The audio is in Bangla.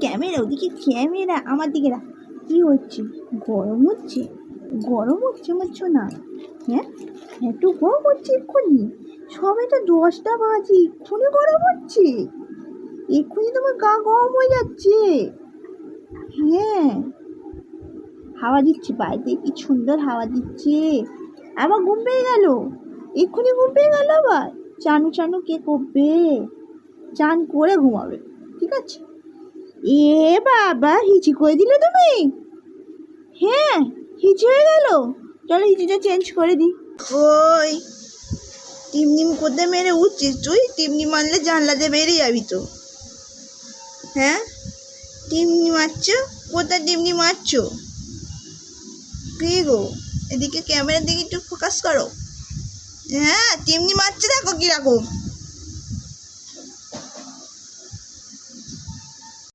ক্যামেরা, ওদিকে ক্যামেরা, আমার দিকে রাখ। কী হচ্ছে? গরম হচ্ছে? গরম হচ্ছে বলছো না? হ্যাঁ? একটু গরম হচ্ছে এক্ষুনি। সবে তো দশটা বাজে, এক্ষুনি গরম হচ্ছে। এক্ষুনি তোমার গা গরম হয়ে যাচ্ছে। হ্যাঁ। হাওয়া দিচ্ছে, বাড়িতে কি সুন্দর হাওয়া দিচ্ছে। আবার ঘুম পেয়ে গেল। এক্ষুনি ঘুম পেয়ে গেল আবার। চানু চানু কে করবে? চান করে ঘুমাবে, ঠিক আছে? এ বাবা, হিচি করে দিলে তুমি? হ্যাঁ হিচি হয়ে গেল। চলো হিচিটা চেঞ্জ করে দিই। ওই, টিমনিম করতে মেরে উঠছিস তুই? টিমনি মারলে জানলাতে বেরিয়ে যাবি তো। হ্যাঁ? টিমনি মারছো কোথায় টিমনি মারছো কি গো? এদিকে ক্যামেরার দিকে একটু ফোকাস করো। হ্যাঁ টিমনি মারছে দেখো কীরকম।